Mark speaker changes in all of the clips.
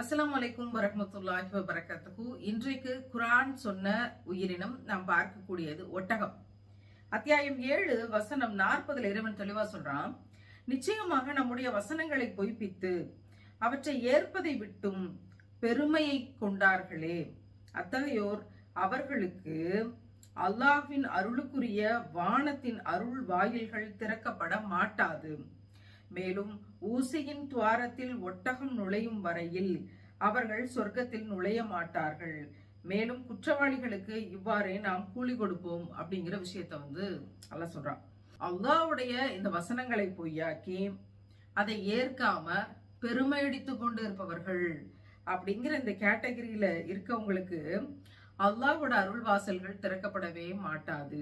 Speaker 1: அஸ்லாம் வலைக்கும் வரமத்துல்லாஹி வரகத்துக்கு இன்றைக்கு குரான் சொன்ன உயிரினம் நாம் பார்க்கக்கூடியது ஒட்டகம். அத்தியாயம் ஏழு வசனம் நாற்பதுல இறைவன் தெளிவா சொல்றான் நிச்சயமாக நம்முடைய வசனங்களை பொய்ப்பித்து அவற்றை ஏற்பதை விட்டும் பெருமையை கொண்டார்களே. அத்தகையோர் அவர்களுக்கு அல்லாஹ்வின் அருளுக்குரிய வானத்தின் அருள் வாயில்கள் திறக்கப்பட மாட்டாது. மேலும் ஊசியின் துவாரத்தில் ஒட்டகம் நுழையும் வரையில் அவர்கள் சொர்க்கத்தில் நுழைய மாட்டார்கள். மேலும் குற்றவாளிகளுக்கு இவ்வாறே நாம் கூலி கொடுப்போம் அப்படிங்கிற விஷயத்த வந்து அல்ல சொல்றான். அல்லாவுடைய இந்த வசனங்களை பொய்யாக்கி அதை ஏற்காம பெருமையடித்து கொண்டு இருப்பவர்கள் அப்படிங்கிற இந்த கேட்டகரியில இருக்கவங்களுக்கு அல்லாவோட அருள் வாசல்கள் திறக்கப்படவே மாட்டாது.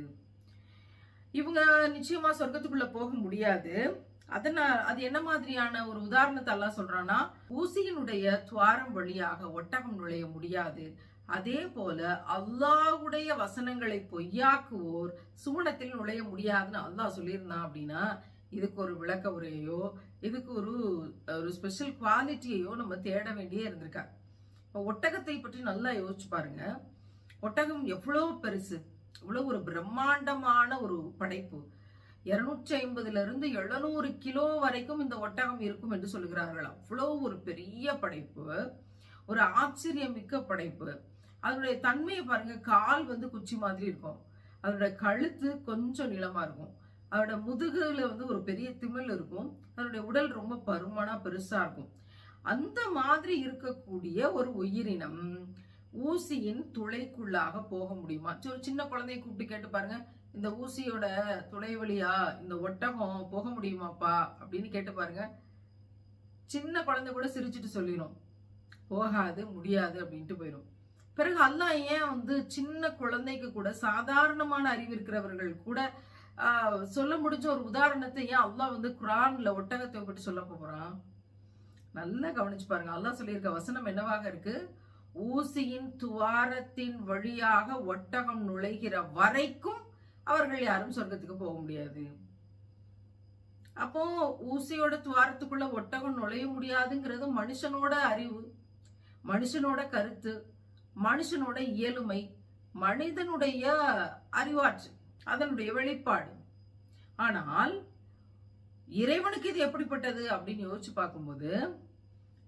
Speaker 1: இவங்க நிச்சயமா சொர்க்கத்துக்குள்ள போக முடியாது. அதனால் அது என்ன மாதிரியான ஒரு உதாரணத்தை எல்லாம் சொல்றான்னா ஊசியினுடைய துவாரம் வழியாக ஒட்டகம் நுழைய முடியாது. அதே போல அல்லாவுடைய வசனங்களை பொய்யாக்குவோர் சூனத்தில் நுழைய முடியாதுன்னு அல்லாஹ் சொல்லியிருந்தான் அப்படின்னா இதுக்கு ஒரு விளக்க உரையோ இதுக்கு ஒரு ஒரு ஸ்பெஷல் குவாலிட்டியையோ நம்ம தேட வேண்டியே இருந்திருக்கா இப்போ ஒட்டகத்தை பற்றி நல்லா யோசிச்சு பாருங்க. ஒட்டகம் எவ்வளோ பெருசு இவ்வளோ ஒரு பிரம்மாண்டமான ஒரு படைப்பு. இருநூற்றி ஐம்பதுல இருந்து எழுநூறு கிலோ வரைக்கும் இந்த ஒட்டகம் இருக்கும் என்று சொல்லுகிறார்கள் அவ்வளோ ஒரு பெரிய படைப்பு ஒரு ஆச்சரியமிக்க படைப்பு. அதனுடைய தன்மையை பாருங்க கால் வந்து குச்சி மாதிரி இருக்கும். அதோட கழுத்து கொஞ்சம் நீளமா இருக்கும். அதோட முதுகுல வந்து ஒரு பெரிய திமிழ் இருக்கும். அதனுடைய உடல் ரொம்ப பருமனா பெருசா இருக்கும். அந்த மாதிரி இருக்கக்கூடிய ஒரு உயிரினம் ஊசியின் துளைக்குள்ளாக போக முடியுமா? சரி, ஒரு சின்ன குழந்தைய கூப்பிட்டு கேட்டு பாருங்க. இந்த ஊசியோட துணை வழியா இந்த ஒட்டகம் போக முடியுமாப்பா அப்படின்னு கேட்டு பாருங்க. சின்ன குழந்தை கூட சிரிச்சிட்டு சொல்லிடும் போகாது முடியாது அப்படின்ட்டு போயிடும் பிறகு அல்லாஹ் ஏன் வந்து சின்ன குழந்தைக்கு கூட சாதாரணமான அறிவு இருக்கிறவர்கள் கூட சொல்ல முடிஞ்ச ஒரு உதாரணத்தை ஏன் அல்லாஹ் வந்து குரான்ல ஒட்டகத்தை பற்றி சொல்ல போறான்? நல்லா கவனிச்சு பாருங்க. அல்லாஹ் சொல்லியிருக்க வசனம் என்னவாக இருக்கு? ஊசியின் துவாரத்தின் வழியாக ஒட்டகம் நுழைகிற வரைக்கும் அவர்கள் யாரும் சொர்க்கத்துக்கு போக முடியாது. அப்போ ஊசியோட துவாரத்துக்குள்ள ஒட்டகம் நுழைய முடியாதுங்கிறது மனுஷனோட அறிவு மனுஷனோட கருத்து மனுஷனோட இயலுமை மனிதனுடைய அறிவாற்றல் அதனுடைய வெளிப்பாடு. ஆனால் இறைவனுக்கு இது எப்படிப்பட்டது அப்படின்னு யோசிச்சு பார்க்கும்போது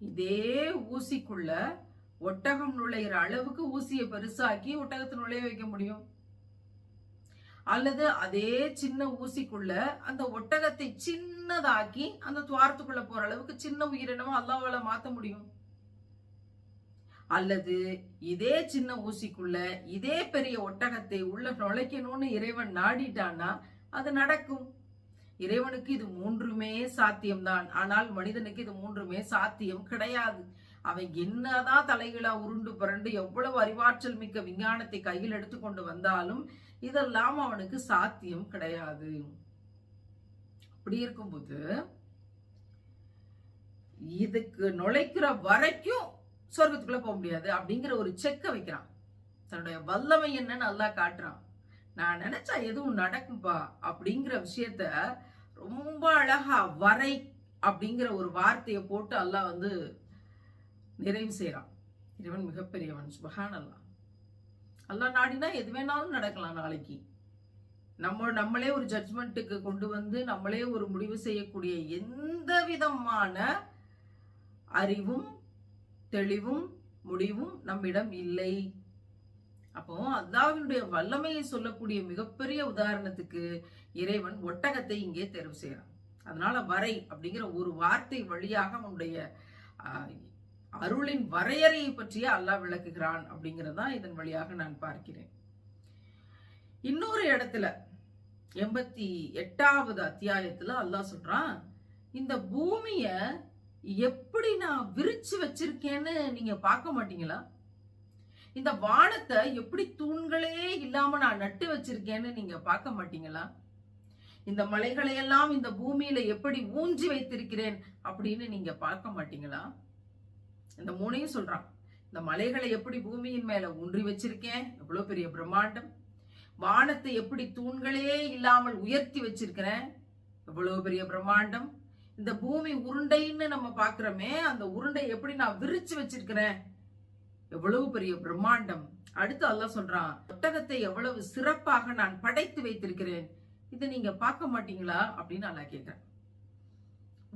Speaker 1: இதே ஊசிக்குள்ள ஒட்டகம் நுழையிற அளவுக்கு ஊசியை பெருசாக்கி ஒட்டகத்தை நுழைய வைக்க முடியும். அல்லது அதே சின்ன ஊசிக்குள்ள அந்த ஒட்டகத்தை சின்னதாக்கி அந்த துவாரத்துக்குள்ள போற அளவுக்கு சின்ன உயிரினமா அல்லாவால மாத்த முடியும்? அல்லது இதே சின்ன ஊசிக்குள்ள இதே பெரிய ஒட்டகத்தை உள்ள நுழைக்கணும்னு இறைவன் நாடிட்டான்னா அது நடக்கும். இறைவனுக்கு இது மூன்றுமே சாத்தியம்தான். ஆனால் மனிதனுக்கு இது மூன்றுமே சாத்தியம் கிடையாது. அவன் என்னதான் தலைகளா உருண்டு புரண்டு எவ்வளவு அறிவாற்றல் மிக்க விஞ்ஞானத்தை கையில் எடுத்துக்கொண்டு வந்தாலும் இதெல்லாம் அவனுக்கு சாத்தியம் கிடையாது. அப்படி இருக்கும்போது இதுக்கு நுழைக்கிற வரைக்கும் சொர்க்கத்துக்குள்ள போக முடியாது அப்படிங்கிற ஒரு செக்க வைக்கிறான். தன்னுடைய வல்லமை என்னன்னு நல்லா காட்டுறான். நான் நினைச்சா எதுவும் நடக்கும்பா அப்படிங்கிற விஷயத்த ரொம்ப அழகா வரை அப்படிங்கிற ஒரு வார்த்தையை போட்டு அல்லாஹ் வந்து நிறைவு செய்யறான் இறைவன் மிகப்பெரியவன் சுபஹான் அல்லாஹ் நாடினா எது வேணாலும் நடக்கலாம் நாளைக்கு. நம்ம நம்மளே ஒரு ஜட்ஜ்மெண்ட்டுக்கு கொண்டு வந்து நம்மளே ஒரு முடிவு செய்யக்கூடிய எந்த விதமான அறிவும் தெளிவும் முடிவும் நம்மிடம் இல்லை. அப்போ அல்லாவினுடைய வல்லமையை சொல்லக்கூடிய மிகப்பெரிய உதாரணத்துக்கு இறைவன் ஒட்டகத்தை இங்கே தேர்வு செய்யறான் அதனால வரை அப்படிங்கிற ஒரு வார்த்தை வழியாக அவனுடைய அருளின் வரையறையை பற்றிய அல்லாஹ் விளக்குகிறான் அப்படிங்கறதான் இதன் வழியாக நான் பார்க்கிறேன். இன்னொரு இடத்துல எண்பத்தி எட்டாவது அத்தியாயத்துல அல்லாஹ் சொல்றான் இந்த பூமிய எப்படி நான் விரிச்சு வச்சிருக்கேன்னு நீங்க பார்க்க மாட்டீங்களா? இந்த வானத்தை எப்படி தூண்களே இல்லாம நான் நட்டு வச்சிருக்கேன்னு நீங்க பார்க்க மாட்டீங்களா? இந்த மலைகளையெல்லாம் இந்த பூமியில எப்படி ஊஞ்சி வைத்திருக்கிறேன் அப்படின்னு நீங்க பார்க்க மாட்டீங்களா? இந்த மூணையும் சொல்றான். இந்த மலைகளை எப்படி பூமியின் மேல ஊன்றி வச்சிருக்கேன்? எவ்வளவு பெரிய பிரம்மாண்டம். வானத்தை எப்படி தூண்களே இல்லாமல் உயர்த்தி வச்சிருக்கிறேன்? எவ்வளவு பெரிய பிரம்மாண்டம். இந்த பூமி உருண்டைன்னு நம்ம பாக்குறோமே அந்த உருண்டை எப்படி நான் விரிச்சு வச்சிருக்கிறேன்? எவ்வளவு பெரிய பிரம்மாண்டம். அடுத்து அல்ல சொல்றான் ஒட்டகத்தை எவ்வளவு சிறப்பாக நான் படைத்து வைத்திருக்கிறேன். இதை நீங்க பார்க்க மாட்டீங்களா? அப்படின்னு அல்லாஹ் கேட்கிறேன்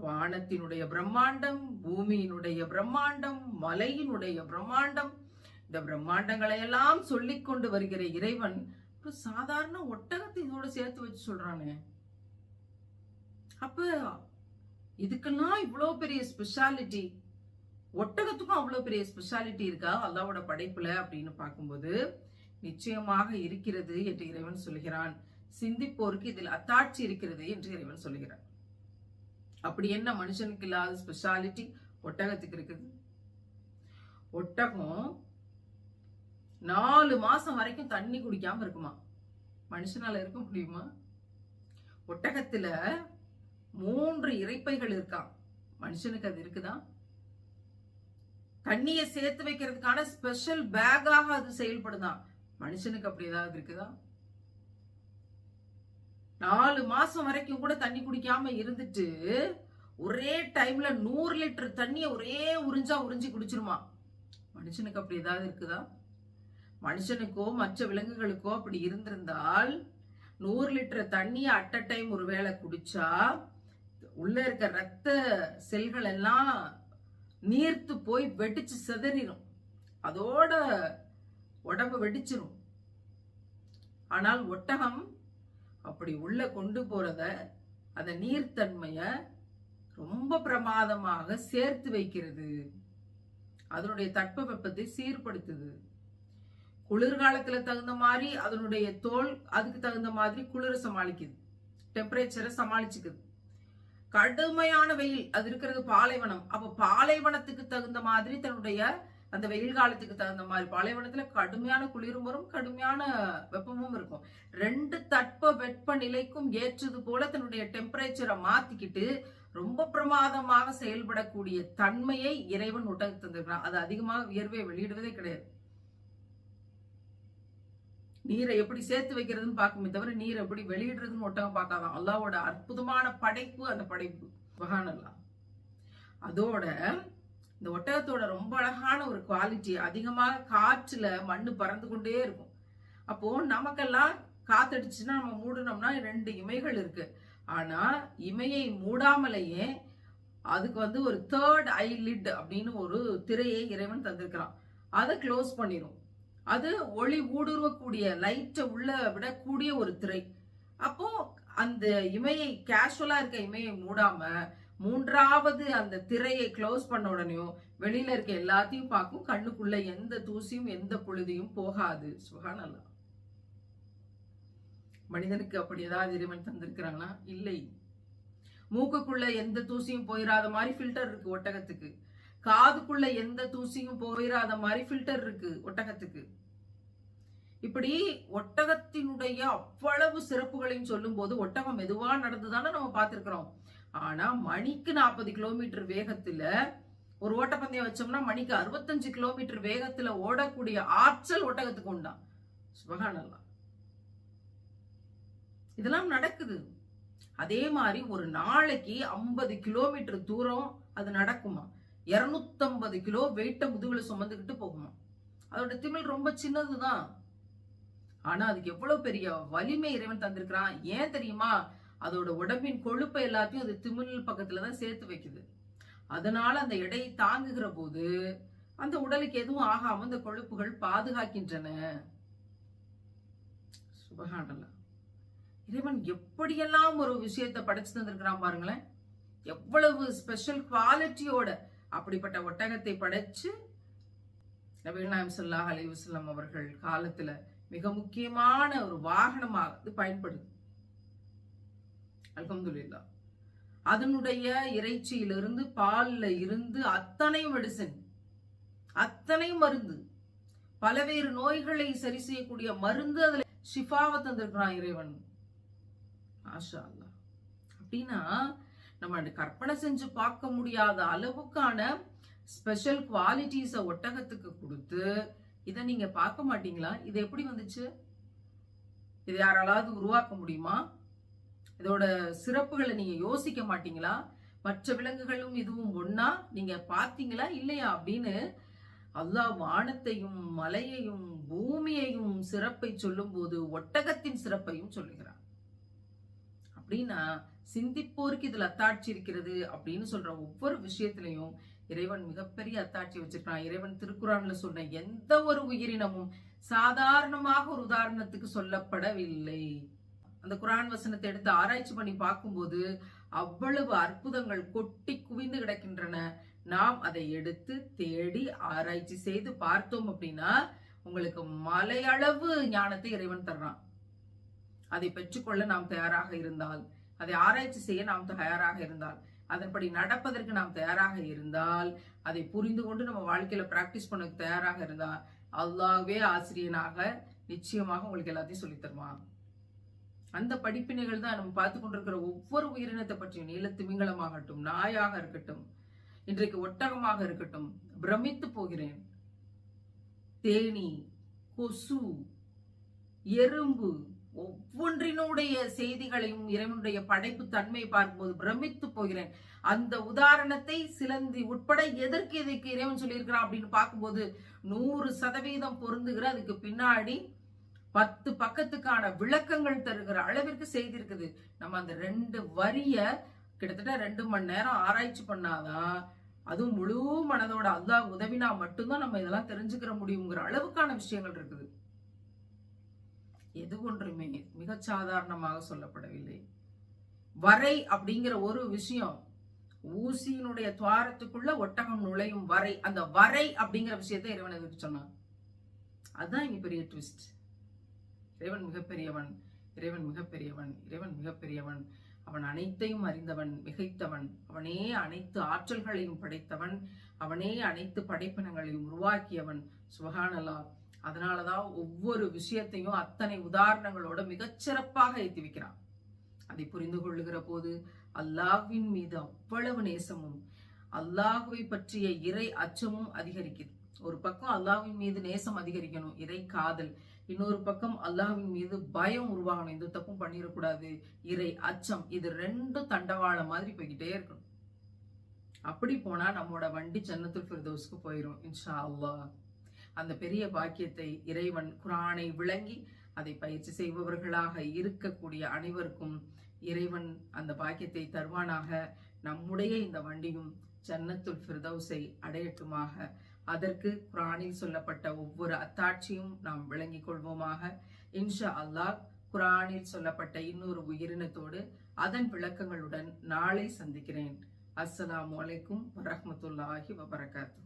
Speaker 1: வானத்தினுடைய பிரம்மாண்டம் பூமியினுடைய பிரம்மாண்டம் மலையினுடைய பிரம்மாண்டம். இந்த பிரம்மாண்டங்களை எல்லாம் சொல்லிக் கொண்டு வருகிற இறைவன் ஒரு சாதாரண ஒட்டகத்தை இதோட சேர்த்து வச்சு சொல்றானே. அப்ப இதுக்கெல்லாம் இவ்வளோ பெரிய ஸ்பெஷாலிட்டி ஒட்டகத்துக்கும் அவ்வளோ பெரிய ஸ்பெஷாலிட்டி இருக்கா? அல்லாவோட படைப்புல அப்படின்னு பார்க்கும்போது நிச்சயமாக இருக்கிறது என்று இறைவன் சொல்கிறான் சிந்திப்போருக்கு இதில் அத்தாட்சி இருக்கிறது என்று இறைவன் சொல்கிறான் அப்படி என்ன மனுஷனுக்கு இல்லாத ஸ்பெஷாலிட்டி ஒட்டகத்துக்கு இருக்குது. ஒட்டகம் நாலு மாசம் வரைக்கும் தண்ணி குடிக்காம இருக்குமா? மனுஷனால இருக்க முடியுமா? ஒட்டகத்துல மூன்று இறைப்பைகள் இருக்காம் மனுஷனுக்கு அது இருக்குதா? தண்ணியை சேர்த்து வைக்கிறதுக்கான ஸ்பெஷல் பேக்காக அது செயல்படுதான் மனுஷனுக்கு அப்படி ஏதாவது இருக்குதா? நாலு மாசம் வரைக்கும் கூட தண்ணி குடிக்காம இருந்துட்டு ஒரே டைம்ல நூறு லிட்டர் தண்ணியை ஒரே உறிஞ்சா உறிஞ்சி குடிச்சிருமா? மனுஷனுக்கு அப்படி ஏதாவது இருக்குதா? மனுஷனுக்கோ மற்ற விலங்குகளுக்கோ அப்படி இருந்திருந்தால் நூறு லிட்டர் தண்ணியை அட் அ டைம் ஒரு வேளை குடிச்சா உள்ள இருக்க ரத்த செல்கள் எல்லாம் நீர்த்து போய் வெடிச்சு சிதறிடும் அதோட உடம்பு வெடிச்சிரும். ஆனால் ஒட்டகம் அப்படி உள்ள கொண்டு போறத அந்த நீர்த்தன்மைய ரொம்ப பிரமாதமாக சேர்த்து வைக்கிறது. அதனுடைய தட்பவெப்பத்தை சீர்படுத்துது. குளிர்காலத்துல தகுந்த மாதிரி அதனுடைய தோல் அதுக்கு தகுந்த மாதிரி குளிர சமாளிக்குது. டெம்பரேச்சரை சமாளிச்சுக்குது. கடுமையான வெயில் அது இருக்கிறது பாலைவனம். அப்ப பாலைவனத்துக்கு தகுந்த மாதிரி தன்னுடைய அந்த வெயில் காலத்துக்கு தகுந்த மாதிரி பாலைவனத்துல கடுமையான குளிரும் வரும் கடுமையான வெப்பமும் இருக்கும். ரெண்டு தட்ப வெப்ப நிலைக்கும் ஏற்றது போல தன்னுடைய டெம்பரேச்சரை மாத்திக்கிட்டு ரொம்ப பிரமாதமாக செயல்படக்கூடிய தன்மையை இறைவன் ஒட்டகத்து தந்திருக்கிறான். அது அதிகமாக வியர்வை வெளியிடுவதே கிடையாது. நீரை எப்படி சேர்த்து வைக்கிறதுன்னு பார்க்குமே தவிர நீரை எப்படி வெளியிடுறதுன்னு ஒட்டகம் பார்க்காதான். அல்லாவோட அற்புதமான படைப்பு அந்த படைப்பு. மகானல்லா அதோட இந்த ஒட்டகத்தோட ரொம்ப அழகான ஒரு குவாலிட்டி அதிகமாக காற்றுல மண்ணு பறந்து கொண்டே இருக்கும். அப்போ நமக்கெல்லாம் காத்தடிச்சுன்னா நம்ம மூடினோம்னா ரெண்டு இமைகள் இருக்கு. ஆனா இமையை மூடாமலேயே அதுக்கு வந்து ஒரு தேர்ட் ஐ லிட் அப்படின்னு ஒரு திரையை இறைவன் தந்திருக்கிறான். அதை க்ளோஸ் பண்ணிடும் அது ஒளி ஊடுருவக்கூடிய லைட்டை உள்ள விடக்கூடிய ஒரு திரை. அப்போ அந்த இமையை கேஷுவலா இருக்க இமையை மூடாம மூன்றாவது அந்த திரையை க்ளோஸ் பண்ண உடனேயும் வெளியில இருக்க எல்லாத்தையும் பார்க்கும். கண்ணுக்குள்ள எந்த தூசியும் எந்த பொழுதியும் போகாது. சுகானல்லா மனிதனுக்கு அப்படி ஏதாவது இறைவன் தந்திருக்கிறானா? இல்லை. மூக்குக்குள்ள எந்த தூசியும் போயிடாத மாதிரி ஃபில்டர் இருக்கு ஒட்டகத்துக்கு. காதுக்குள்ள எந்த தூசியும் போயிடாத மாதிரி ஃபில்டர் இருக்கு ஒட்டகத்துக்கு. இப்படி ஒட்டகத்தினுடைய அவ்வளவு சிறப்புகளையும் சொல்லும் போது ஒட்டகம் மெதுவா நடந்துதானே நம்ம பார்த்திருக்கிறோம். ஆனா மணிக்கு நாற்பது கிலோமீட்டர் வேகத்துல ஒரு ஓட்டப்பந்தயம் வச்சோம்னா மணிக்கு அறுபத்தஞ்சு கிலோமீட்டர் வேகத்துல ஓடக்கூடிய ஆற்றல் ஒட்டகத்துக்கு உண்டான் சுபகானல்லாம் இதெல்லாம் நடக்குது. அதே மாதிரி ஒரு நாளைக்கு ஐம்பது கிலோமீட்டர் தூரம் அது நடக்குமா? இருநூத்தம்பது கிலோ வெயிட்ட முதுகுல சுமந்துக்கிட்டு போகுமா? அதோட திமிழ் ரொம்ப சின்னதுதான். ஆனா அதுக்கு எவ்வளவு பெரிய வலிமை இறைவன் தந்திருக்கிறான். ஏன் தெரியுமா? அதோட உடம்பின் கொழுப்பை எல்லாத்தையும் அது திமிழ் பக்கத்துலதான் சேர்த்து வைக்குது. அதனால அந்த எடையை தாங்குகிற போது அந்த உடலுக்கு எதுவும் ஆகாம அந்த கொழுப்புகள் பாதுகாக்கின்றன. சுபகாண்டலா இறைவன் எப்படியெல்லாம் ஒரு விஷயத்தை படைச்சு தந்திருக்கிறான் பாருங்களேன். எவ்வளவு ஸ்பெஷல் குவாலிட்டியோட அப்படிப்பட்ட ஒட்டகத்தை படைச்சு நபீனாயம் சொல்லாஹ் அலி அவர்கள் காலத்துல மிக முக்கியமான ஒரு வாகனமாக இது பயன்படுது. அல்ஹம்துலில்லா. அதனுடைய இறைச்சியிலிருந்து பால்ல இருந்து அத்தனை மெடிசன் அத்தனை மருந்து பலவேறு நோய்களை சரி செய்யக்கூடிய மருந்து அதில் ஷிஃபாவை தந்திருக்கிறான் இறைவன். ஆஷா அல்லா அப்படின்னா நம்ம கற்பனை செஞ்சு பார்க்க முடியாத அளவுக்கான ஸ்பெஷல் குவாலிட்டிஸை ஒட்டகத்துக்கு கொடுத்து இதை நீங்கள் பார்க்க மாட்டீங்களா? இது எப்படி வந்துச்சு? இது யாராலாவது உருவாக்க முடியுமா? இதோட சிறப்புகளை நீங்க யோசிக்க மாட்டீங்களா? மற்ற விலங்குகளும் இதுவும் ஒன்னா நீங்க பாத்தீங்களா இல்லையா? அப்படின்னு அல்லாஹ் வானத்தையும் மலையையும் பூமியையும் சிறப்பை சொல்லும்போது ஒட்டகத்தின் சிறப்பையும் சொல்லுகிறான். அப்படின்னா சிந்திப்போருக்கு இதுல அத்தாட்சி இருக்கிறது அப்படின்னு சொல்ற ஒவ்வொரு விஷயத்திலையும் இறைவன் மிகப்பெரிய அத்தாட்சி வச்சிருக்கான் இறைவன் திருக்குறான்ல சொன்ன எந்த ஒரு உயிரினமும் சாதாரணமாக ஒரு உதாரணத்துக்கு சொல்லப்படவில்லை. அந்த குரான் வசனத்தை எடுத்து ஆராய்ச்சி பண்ணி பார்க்கும்போது அவ்வளவு அற்புதங்கள் கொட்டி குவிந்து கிடக்கின்றன. நாம் அதை எடுத்து தேடி ஆராய்ச்சி செய்து பார்த்தோம் அப்படின்னா உங்களுக்கு மலையளவு ஞானத்தை இறைவன் தர்றான். அதை பெற்றுக்கொள்ள நாம் தயாராக இருந்தால் அதை ஆராய்ச்சி செய்ய நாம் தயாராக இருந்தால் அதன்படி நடப்பதற்கு நாம் தயாராக இருந்தால் அதை புரிந்து கொண்டு நம்ம வாழ்க்கையில பிராக்டிஸ் பண்ண தயாராக இருந்தால் அல்லாவே ஆசிரியனாக நிச்சயமாக உங்களுக்கு எல்லாத்தையும் சொல்லித் தருவான். அந்த படிப்பினைகள் தான் நம்ம பார்த்து கொண்டிருக்கிற ஒவ்வொரு உயிரினத்தை பற்றியும் நீலத்திமிங்கலமாகட்டும் நாயாக இருக்கட்டும் இன்றைக்கு ஒட்டகமாக இருக்கட்டும் பிரமித்து போகிறேன். தேனி கொசு எறும்பு ஒவ்வொன்றினுடைய செய்திகளையும் இறைவனுடைய படைப்பு தன்மையை பார்க்கும்போது பிரமித்து போகிறேன். அந்த உதாரணத்தை சிலந்தி உட்பட எதற்கு எதற்கு இறைவன் சொல்லியிருக்கிறான் அப்படின்னு பார்க்கும்போது நூறு சதவீதம் பொருந்துகிற அதுக்கு பின்னாடி பத்து பக்கத்துக்கான விளக்கங்கள் தருகிற அளவிற்கு செய்திருக்குது. நம்ம அந்த ரெண்டு வரிய கிட்டத்தட்ட ரெண்டு மணி நேரம் ஆராய்ச்சி பண்ணாதான் அதுவும் முழு மனதோட அல்லா உதவினா மட்டும்தான் நம்ம இதெல்லாம் தெரிஞ்சுக்கிற முடியுங்கிற அளவுக்கான விஷயங்கள் இருக்குது. எது ஒன்றுமே மிக சாதாரணமாக சொல்லப்படவில்லை. வரை அப்படிங்கிற ஒரு விஷயம் ஊசியினுடைய துவாரத்துக்குள்ள ஒட்டகம் நுழையும் வரை அந்த வரை அப்படிங்கிற விஷயத்த இறைவன் எதுக்கு சொன்னான். அதுதான் இங்க பெரிய ட்விஸ்ட் இறைவன் மிகப்பெரியவன் இறைவன் மிகப்பெரியவன் இறைவன் மிகப்பெரியவன். அவன் அனைத்தையும் அறிந்தவன் மிகைத்தவன். அவனே அனைத்து ஆற்றல்களையும் படைத்தவன். அவனே அனைத்து படைப்பினங்களையும் உருவாக்கியவன். சுகானலா அதனாலதான் ஒவ்வொரு விஷயத்தையும் அத்தனை உதாரணங்களோட மிகச்சிறப்பாக ஏத்தி வைக்கிறான் அதை புரிந்து கொள்ளுகிற போது அல்லாஹ்வின் மீது அவ்வளவு நேசமும் அல்லாஹுவை பற்றிய இறை அச்சமும் அதிகரிக்குது. ஒரு பக்கம் அல்லாஹ்வின் மீது நேசம் அதிகரிக்கணும் இறை காதல். இன்னொரு பக்கம் அல்லாஹின் மீது பயம் உருவாகணும். எந்த தப்பும் பண்ணிடக்கூடாது. இறை அச்சம் இது ரெண்டும் தண்டவாள மாதிரி போய்கிட்டே இருக்கணும். அப்படி போனா நம்மளோட வண்டி ஜன்னத்துல் ஃபிர்தௌஸ்க்கு போயிடும் இன்ஷா அல்லாஹ். அந்த பெரிய பாக்கியத்தை இறைவன் குரானை விளங்கி அதை பயிற்சி செய்பவர்களாக இருக்கக்கூடிய அனைவருக்கும் இறைவன் அந்த பாக்கியத்தை தருவானாக. நம்முடைய இந்த வண்டியும் ஜன்னத்துல் ஃபிர்தௌஸை அடையட்டுமாக. அதற்கு குரானில் சொல்லப்பட்ட ஒவ்வொரு அத்தாட்சியும் நாம் விளங்கிக் கொள்வோமாக. இன்ஷா அல்லாஹ் குரானில் சொல்லப்பட்ட இன்னொரு உயிரினத்தோடு அதன் விளக்கங்களுடன் நாளை சந்திக்கிறேன். அஸ்ஸலாமு அலைக்கும் வரஹமத்துல்லாஹி வபரகாத்து